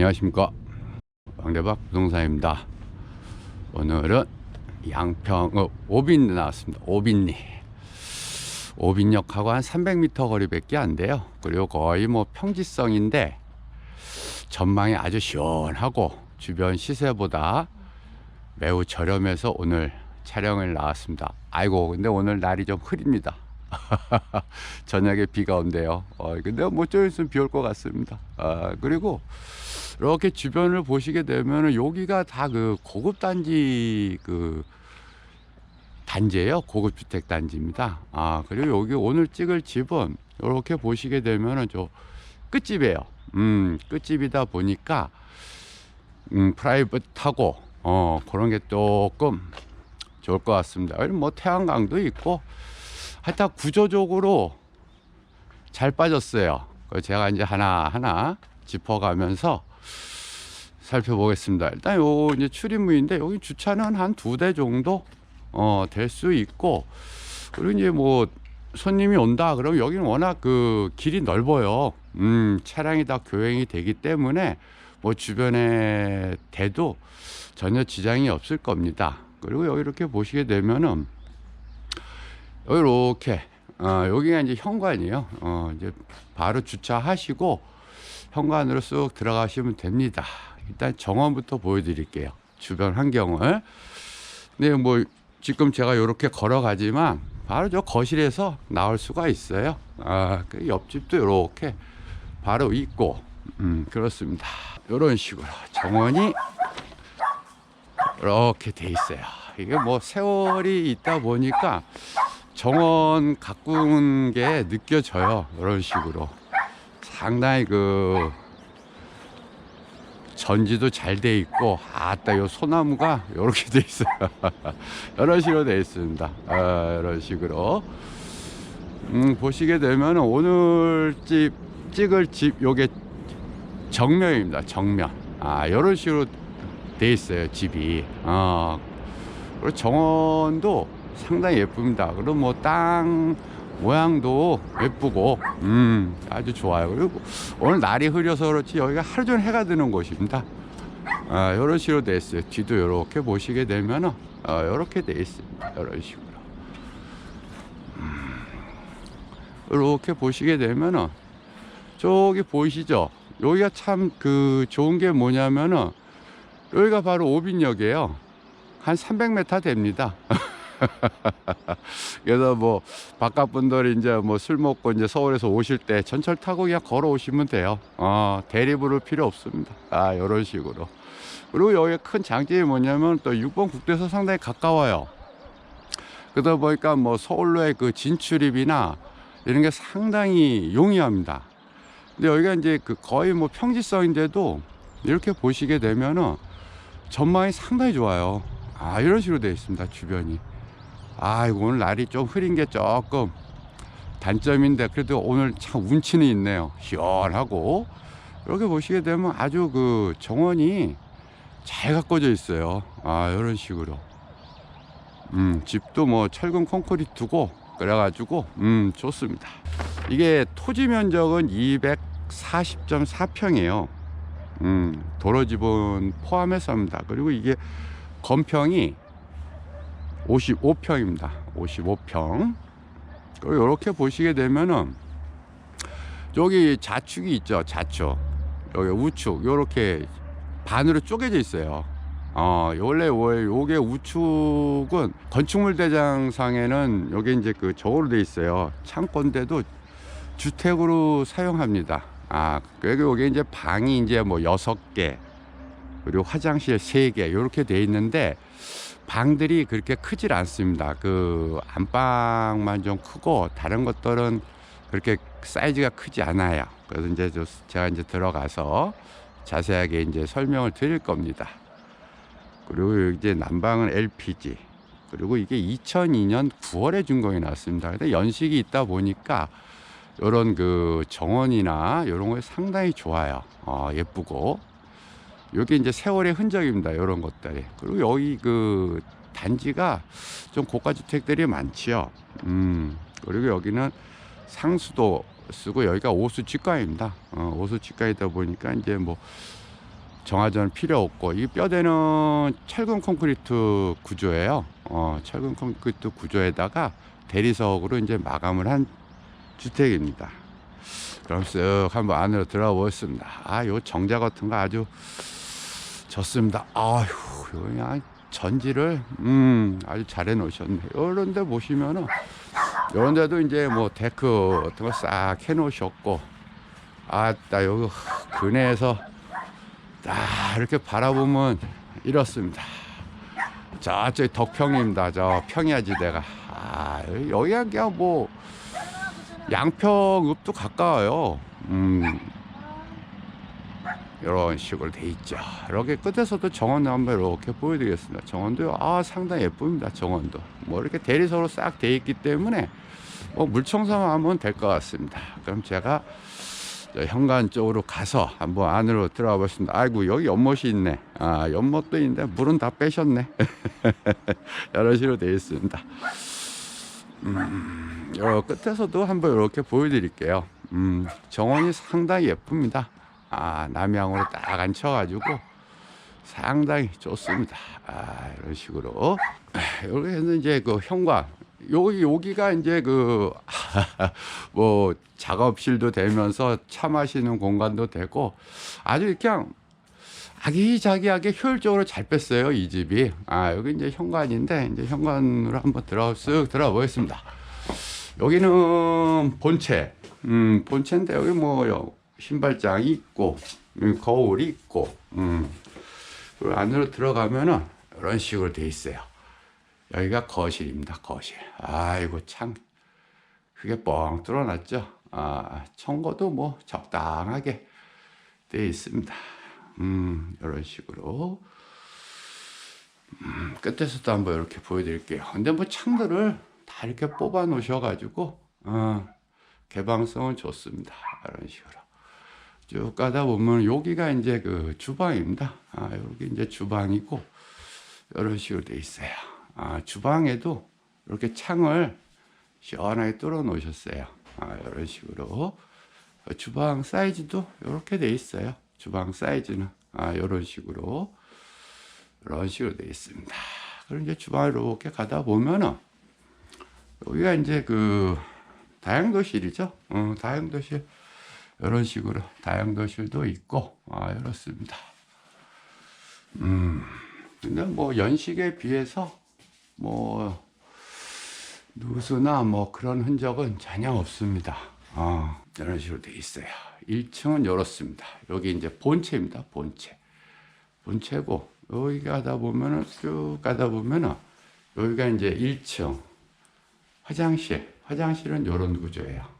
안녕하십니까. 왕대박 부동산입니다. 오늘은 양평읍 오빈 나왔습니다. 오빈리. 오빈역하고 한 300m 거리 밖에 안 돼요. 그리고 거의 뭐 평지성인데 전망이 아주 시원하고 주변 시세보다 매우 저렴해서 오늘 촬영을 나왔습니다. 아이고 근데 오늘 날이 좀 흐립니다 저녁에 비가 온대요. 어, 근데 뭐좀 있으면 비 올 것 같습니다. 아, 그리고 이렇게 주변을 보시게 되면 여기가 다 그 고급 단지 그 단지예요. 고급 주택 단지입니다. 아, 그리고 여기 오늘 찍을 집은 이렇게 보시게 되면은 저 끝집이에요. 음, 끝집이다 보니까 음, 프라이빗하고 어, 그런 게 조금 좋을 것 같습니다. 뭐 태양광도 있고 하여튼 구조적으로 잘 빠졌어요. 그 제가 이제 하나하나 짚어가면서 살펴보겠습니다. 일단 요 이제 출입문인데 여기 주차는 한 두 대 정도 어, 될 수 있고 그리고 이제 뭐 손님이 온다 그러면 여기는 워낙 그 길이 넓어요. 음, 차량이 다 교행이 되기 때문에 뭐 주변에 대도 전혀 지장이 없을 겁니다. 그리고 여기 이렇게 보시게 되면은 이렇게 어, 여기가 이제 현관이에요. 어, 이제 바로 주차하시고 현관으로 쑥 들어가시면 됩니다. 일단 정원부터 보여드릴게요. 주변 환경을. 네, 뭐 지금 제가 이렇게 걸어가지만 바로 저 거실에서 나올 수가 있어요. 아, 그 옆집도 이렇게 바로 있고, 음, 그렇습니다. 이런 식으로 정원이 이렇게 돼 있어요. 이게 뭐 세월이 있다 보니까 정원 가꾼 게 느껴져요. 이런 식으로. 상당히 그 전지도 잘 돼 있고 아따 요 소나무가 이렇게 돼 있어요. 이런 식으로 돼 있습니다. 아, 이런 식으로. 음, 보시게 되면 오늘 집 찍을 집 요게 정면입니다. 정면. 아, 이런 식으로 돼 있어요. 집이. 어. 그리고 정원도 상당히 예쁩니다. 그리고 뭐 땅 모양도 예쁘고, 음, 아주 좋아요. 그리고 오늘 날이 흐려서 그렇지 여기가 하루 종일 해가 드는 곳입니다. 아, 이런 식으로 돼 있어요. 뒤도 이렇게 보시게 되면은, 어, 이렇게 돼 있습니다. 이런 식으로. 음, 이렇게 보시게 되면은, 저기 보이시죠? 여기가 참 그 좋은 게 뭐냐면은, 여기가 바로 오빈역이에요. 한 300m 됩니다. 그래서 뭐 바깥 분들이 이제 뭐 술 먹고 이제 서울에서 오실 때 전철 타고 그냥 걸어 오시면 돼요. 어, 대리 부를 필요 없습니다. 아, 이런 식으로. 그리고 여기 큰 장점이 뭐냐면 또 6번 국도에서 상당히 가까워요. 그러다 보니까 뭐 서울로의 그 진출입이나 이런 게 상당히 용이합니다. 근데 여기가 이제 그 거의 뭐 평지성인데도 이렇게 보시게 되면은 전망이 상당히 좋아요. 아, 이런 식으로 되어 있습니다. 주변이. 아, 이거 오늘 날이 좀 흐린 게 조금 단점인데 그래도 오늘 참 운치는 있네요. 시원하고 이렇게 보시게 되면 아주 그 정원이 잘 가꿔져 있어요. 아, 이런 식으로. 음, 집도 뭐 철근 콘크리트고 그래 가지고 음, 좋습니다. 이게 토지 면적은 240.4평이에요. 음, 도로 지분 포함해서입니다. 그리고 이게 건평이 55평입니다. 55평. 그리고 이렇게 보시게 되면은 저기 좌측이 있죠. 좌측. 여기 우측. 요렇게 반으로 쪼개져 있어요. 어, 원래 왜 요게 우측은 건축물 대장상에는 요게 이제 그 저거로 돼 있어요. 창고인데도 주택으로 사용합니다. 아, 그리고 요게 이제 방이 이제 뭐 여섯 개 그리고 화장실 세개 이렇게 돼 있는데 방들이 그렇게 크질 않습니다. 그 안방만 좀 크고 다른 것들은 그렇게 사이즈가 크지 않아요. 그래서 이제 저- 제가 이제 들어가서 자세하게 이제 설명을 드릴 겁니다. 그리고 이제 난방은 LPG. 그리고 이게 2002년 9월에 준공이 나왔습니다. 근데 연식이 있다 보니까 이런 그 정원이나 이런 거 상당히 좋아요. 어, 예쁘고. 여기 이제 세월의 흔적입니다. 이런 것들이. 그리고 여기 그 단지가 좀 고가 주택들이 많지요. 음. 그리고 여기는 상수도 쓰고 여기가 오수 직가입니다. 어, 오수 직가이다 보니까 이제 뭐 정화전 필요 없고 이 뼈대는 철근 콘크리트 구조예요. 어, 철근 콘크리트 구조에다가 대리석으로 이제 마감을 한 주택입니다. 그럼 쓱 한번 안으로 들어가 보겠습니다. 아, 요 정자 같은 거 아주 좋습니다. 아휴, 전지를 음 아주 잘 해 놓으셨네. 이런 데 보시면은 이런 데도 이제 뭐 데크 같은 거 싹 해놓으셨고 아따 여기 근해에서 딱 이렇게 바라보면 이렇습니다. 저쪽이 덕평입니다. 저 평야지대가 아 여기가 그냥 뭐 양평읍도 가까워요. 음 이런 식으로 돼 있죠. 이렇게 끝에서도 정원도 한번 이렇게 보여드리겠습니다. 정원도 아 상당히 예쁩니다. 정원도 뭐 이렇게 대리석으로 싹 돼 있기 때문에 뭐 물청소만 하면 될 것 같습니다. 그럼 제가 저 현관 쪽으로 가서 한번 안으로 들어가 보겠습니다. 아이고 여기 연못이 있네. 아 연못도 있는데 물은 다 빼셨네. 이런 식으로 되어 있습니다. 음, 요 끝에서도 한번 이렇게 보여드릴게요. 음, 정원이 상당히 예쁩니다. 아 남향으로 딱 앉혀가지고 상당히 좋습니다. 아 이런 식으로. 여기에는 이제 그 현관 여기 여기가 이제 그 뭐 작업실도 되면서 차 마시는 공간도 되고 아주 그냥 아기자기하게 효율적으로 잘 뺐어요 이 집이. 아 여기 이제 현관인데 이제 현관으로 한번 들어 쓱 들어가 보겠습니다. 여기는 본체. 음 본체인데 여기 뭐 신발장이 있고 음, 거울이 있고 음 그리고 안으로 들어가면은 이런 식으로 돼 있어요 여기가 거실입니다 거실 아이고 창 그게 뻥 뚫어놨죠. 아, 청고도 뭐 적당하게 되어 있습니다. 음, 이런 식으로. 음, 끝에서도 한번 이렇게 보여드릴게요. 근데 뭐 창들을 다 이렇게 뽑아 놓으셔가지고, 어, 개방성은 좋습니다. 이런 식으로. 쭉 가다 보면 여기가 이제 그 주방입니다. 아, 여기 이제 주방이고, 이런 식으로 돼 있어요. 아, 주방에도 이렇게 창을 시원하게 뚫어 놓으셨어요. 아, 이런 식으로 주방 사이즈도 이렇게 돼 있어요. 주방 사이즈는 아, 이런 식으로 이런 식으로 돼 있습니다. 그리고 이제 주방을 이렇게 가다 보면은 여기가 이제 그 다용도실이죠. 어, 다용도실 이런 식으로 다용도실도 있고 아, 이렇습니다. 음, 근데 뭐 연식에 비해서 뭐 누수나 뭐 그런 흔적은 전혀 없습니다. 어, 이런 식으로 돼 있어요. 1층은 이렇습니다. 여기 이제 본체입니다. 본체. 본체고 여기 가다 보면은 쭉 가다 보면은 여기가 이제 1층 화장실. 화장실은 이런 구조예요.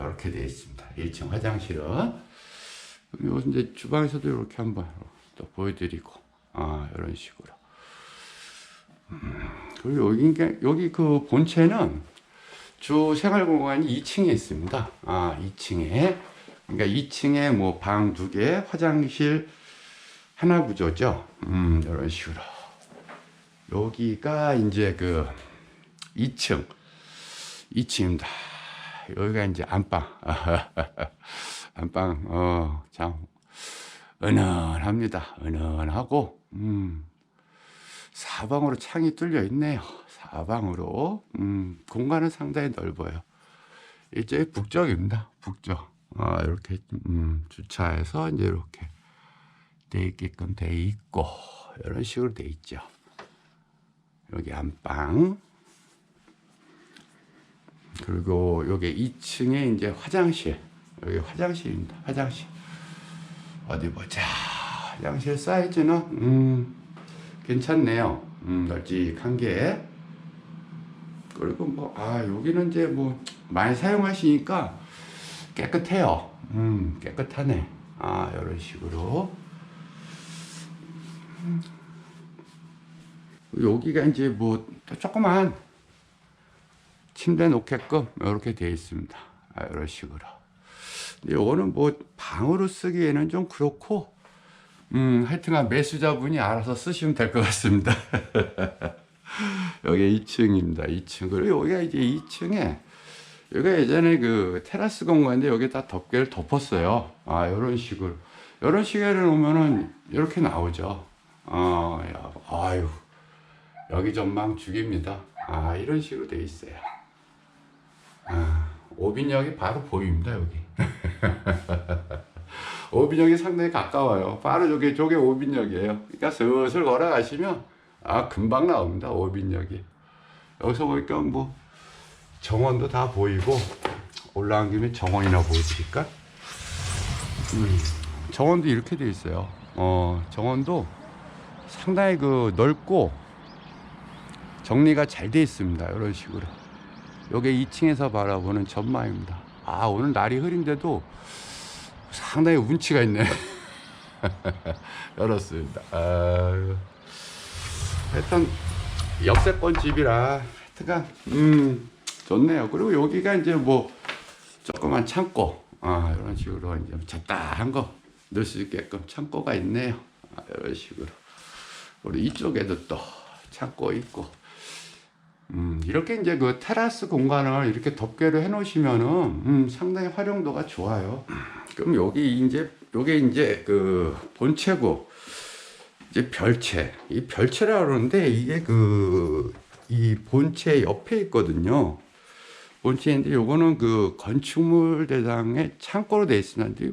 이렇게 되어 있습니다. 1층 화장실은 요 이제 주방에서도 이렇게 한번 또 보여드리고 아 이런 식으로. 그리고 여기, 여기 그 본체는 주 생활 공간이 2층에 있습니다. 아, 2층에. 그러니까 2층에 뭐 방 두 개, 화장실 하나 구조죠. 음, 이런 식으로. 여기가 이제 그 2층. 2층입니다. 여기가 이제 안방. 안방, 어, 참, 은은합니다. 은은하고, 음. 사방으로 창이 뚫려 있네요. 사방으로 음, 공간은 상당히 넓어요. 이제 북쪽입니다. 북쪽. 아, 이렇게 음, 주차해서 이제 이렇게 돼 있게끔 돼 있고 이런 식으로 돼 있죠. 여기 안방. 그리고 여기 2층에 이제 화장실. 여기 화장실입니다. 화장실. 어디 보자. 화장실 사이즈는 음 괜찮네요. 음, 널찍한 게. 그리고 뭐, 아, 여기는 이제 뭐, 많이 사용하시니까 깨끗해요. 음, 깨끗하네. 아, 이런 식으로. 음. 여기가 이제 뭐, 또 조그만 침대 놓게끔 이렇게 되어 있습니다. 아, 이런 식으로. 요거는 뭐, 방으로 쓰기에는 좀 그렇고, 음, 하여튼간 매수자분이 알아서 쓰시면 될 것 같습니다. 여기 2층입니다. 2층. 그리고 여기가 이제 2층에, 여기가 예전에 그 테라스 공간인데 여기 다 덮개를 덮었어요. 아, 이런 식으로. 이런 시계를 놓으면은 이렇게 나오죠. 어, 야, 아유, 여기 전망 죽입니다. 아, 이런 식으로 돼 있어요. 아, 오빈역이 바로 보입니다, 여기. 오빈역이 상당히 가까워요. 바로 저게, 저게 오빈역이에요. 그러니까 슬슬 걸어가시면, 아, 금방 나옵니다, 오빈역이. 여기서 보니까 뭐, 정원도 다 보이고, 올라온 김에 정원이나 보여드릴까? 음, 정원도 이렇게 돼 있어요. 어, 정원도 상당히 그 넓고, 정리가 잘 돼 있습니다. 이런 식으로. 요게 2층에서 바라보는 전망입니다. 아, 오늘 날이 흐린데도 상당히 운치가 있네. 열었습니다. 아유. 하여튼, 역세권 집이라, 하여튼간, 음, 좋네요. 그리고 여기가 이제 뭐, 조그만 창고, 아, 이런 식으로 이제 잡다한 거 넣을 수 있게끔 창고가 있네요. 아, 이런 식으로. 우리 이쪽에도 또 창고 있고, 음, 이렇게 이제 그 테라스 공간을 이렇게 덮개로 해 놓으시면은, 음, 상당히 활용도가 좋아요. 그럼 여기 이제, 요게 이제 그 본체고, 이제 별채. 이 별채라 그러는데, 이게 그, 이 본체 옆에 있거든요. 본체인데, 요거는 그 건축물 대상의 창고로 되어 있습니다.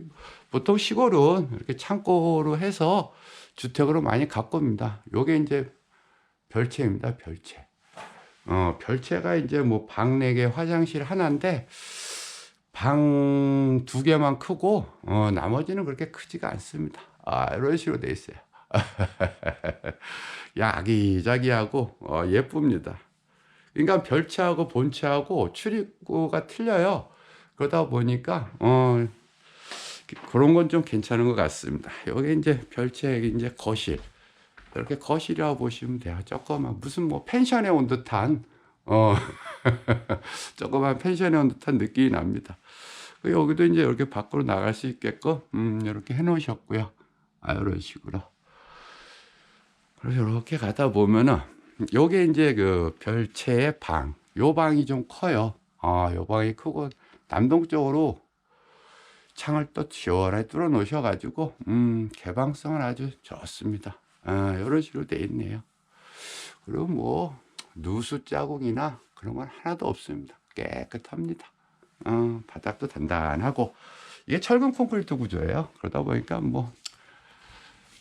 보통 시골은 이렇게 창고로 해서 주택으로 많이 가꿉니다. 요게 이제 별채입니다. 별채. 어, 별채가 이제 뭐 방 네 개, 화장실 하나인데 방 두 개만 크고 어, 나머지는 그렇게 크지가 않습니다. 아, 이런 식으로 돼 있어요. 야기자기하고 어, 예쁩니다. 그러니까 별채하고 본채하고 출입구가 틀려요. 그러다 보니까 어, 그런 건 좀 괜찮은 것 같습니다. 여기 이제 별채 이제 거실. 이렇게 거실이라고 보시면 돼요. 조그만 무슨 뭐 펜션에 온 듯한 어 조그만 펜션에 온 듯한 느낌이 납니다. 그 여기도 이제 이렇게 밖으로 나갈 수 있게끔 음, 이렇게 해놓으셨고요. 아 이런 식으로. 그래서 이렇게 가다 보면은 요게 이제 그 별채의 방. 요 방이 좀 커요. 아, 요 방이 크고 남동쪽으로 창을 또 시원하게 뚫어 놓으셔 가지고 음, 개방성은 아주 좋습니다. 아, 이런 식으로 돼 있네요. 그리고 뭐 누수 자국이나 그런 건 하나도 없습니다. 깨끗합니다. 어, 바닥도 단단하고 이게 철근 콘크리트 구조예요. 그러다 보니까 뭐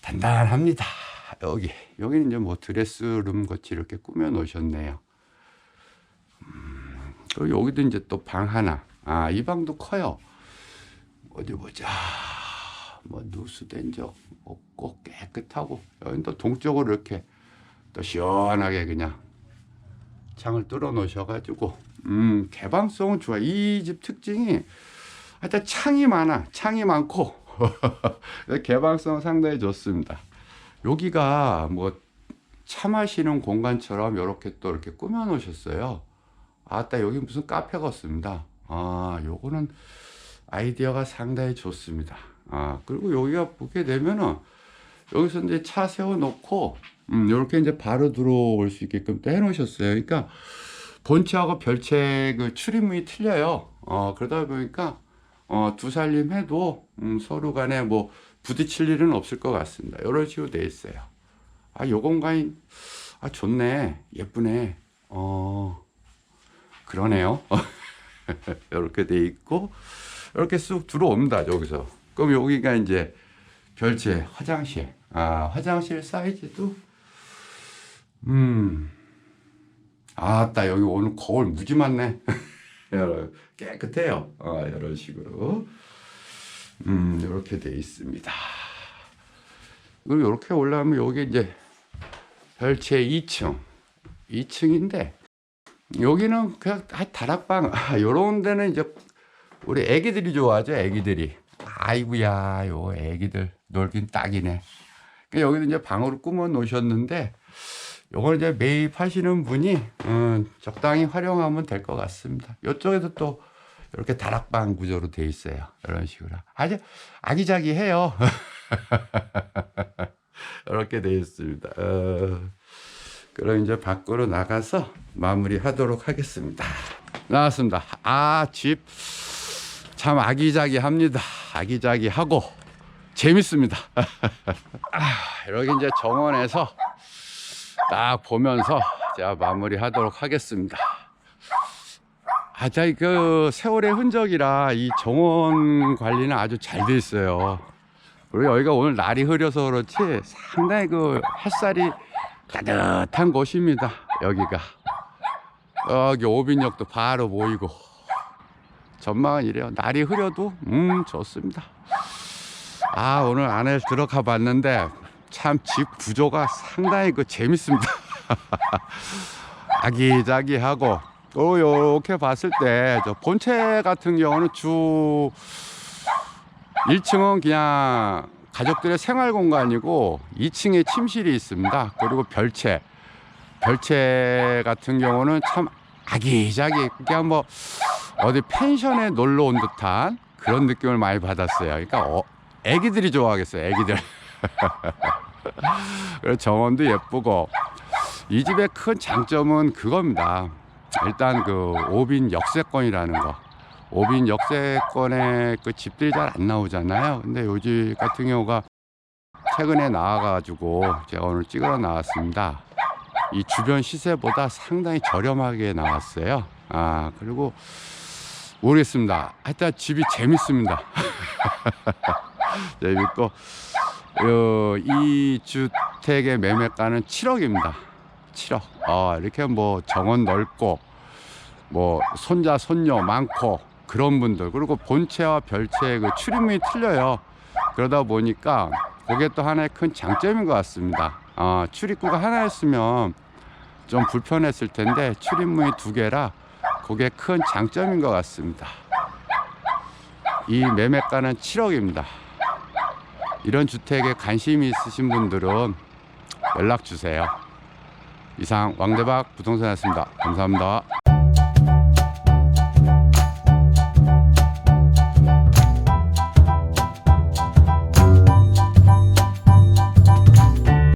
단단합니다. 여기 여기는 이제 뭐 드레스룸 같이 이렇게 꾸며 놓으셨네요. 음, 그리고 여기도 이제 또 방 하나. 아, 이 방도 커요. 어디 보자. 뭐 누수된 적 없고 깨끗하고 여기 또 동쪽으로 이렇게 또 시원하게 그냥 창을 뚫어 놓으셔 가지고 음 개방성은 좋아. 이 집 특징이 하여튼 창이 많아. 창이 많고. 개방성 상당히 좋습니다. 여기가 뭐 차 마시는 공간처럼 이렇게 또 이렇게 꾸며 놓으셨어요. 아따 여기 무슨 카페 같습니다. 아 요거는 아이디어가 상당히 좋습니다. 아, 그리고 여기가 보게 되면은 여기서 이제 차 세워놓고, 음, 이렇게 이제 바로 들어올 수 있게끔 또 해놓으셨어요. 그러니까 본체하고 별채 그 출입문이 틀려요. 어, 그러다 보니까, 어, 두 살림 해도, 음, 서로 간에 뭐 부딪힐 일은 없을 것 같습니다. 이런 식으로 돼 있어요. 아, 요 공간이, 아, 좋네. 예쁘네. 어, 그러네요. 이렇게 돼 있고, 이렇게 쑥 들어옵니다. 여기서. 그럼 여기가 이제 별채 화장실. 아, 화장실 사이즈도 음. 아따 여기 오늘 거울 무지 많네. 깨끗해요. 아, 이런 식으로. 음, 이렇게 돼 있습니다. 그리고 이렇게 올라가면 여기 이제 별채 2층. 2층인데 여기는 그냥 다 다락방. 아, 요런 데는 이제 우리 애기들이 좋아하죠, 애기들이. 아이고야, 요 애기들 놀긴 딱이네. 그러니까 여기도 이제 방으로 꾸며 놓으셨는데, 요걸 이제 매입하시는 분이, 음, 적당히 활용하면 될 것 같습니다. 이쪽에도 또 이렇게 다락방 구조로 돼 있어요. 이런 식으로. 아주 아기자기해요. 이렇게 돼 있습니다. 어, 그럼 이제 밖으로 나가서 마무리 하도록 하겠습니다. 나왔습니다. 아, 집. 참 아기자기합니다. 아기자기하고 재밌습니다. 아, 이렇게 이제 정원에서 딱 보면서 제가 마무리하도록 하겠습니다. 아, 자, 그 세월의 흔적이라 이 정원 관리는 아주 잘 돼 있어요. 그리고 여기가 오늘 날이 흐려서 그렇지 상당히 그 햇살이 따뜻한 곳입니다. 여기가. 여기 오빈역도 바로 보이고 전망은 이래요. 날이 흐려도 음 좋습니다. 아 오늘 안에 들어가 봤는데 참 집 구조가 상당히 그 재밌습니다. 아기자기하고 또 이렇게 봤을 때 저 본체 같은 경우는 주 1층은 그냥 가족들의 생활 공간이고 2층에 침실이 있습니다. 그리고 별채 별채 같은 경우는 참 아기자기 그냥 뭐 어디 펜션에 놀러 온 듯한 그런 느낌을 많이 받았어요. 그러니까 어, 애기들이 좋아하겠어요. 애기들. 정원도 예쁘고 이 집의 큰 장점은 그겁니다. 일단 그 오빈 역세권이라는 거. 오빈 역세권에 그 집들이 잘 안 나오잖아요. 근데 요집 같은 경우가 최근에 나와가지고 제가 오늘 찍으러 나왔습니다. 이 주변 시세보다 상당히 저렴하게 나왔어요. 아, 그리고 모르겠습니다. 하여튼 집이 재밌습니다. 재밌고, 어, 이 주택의 매매가는 7억입니다. 7억. 어, 이렇게 뭐 정원 넓고, 뭐 손자, 손녀 많고, 그런 분들. 그리고 본체와 별체의 그 출입문이 틀려요. 그러다 보니까 그게 또 하나의 큰 장점인 것 같습니다. 어, 출입구가 하나였으면 좀 불편했을 텐데 출입문이 두 개라 그게 큰 장점인 것 같습니다. 이 매매가는 7억입니다. 이런 주택에 관심이 있으신 분들은 연락 주세요. 이상 왕대박 부동산이었습니다. 감사합니다.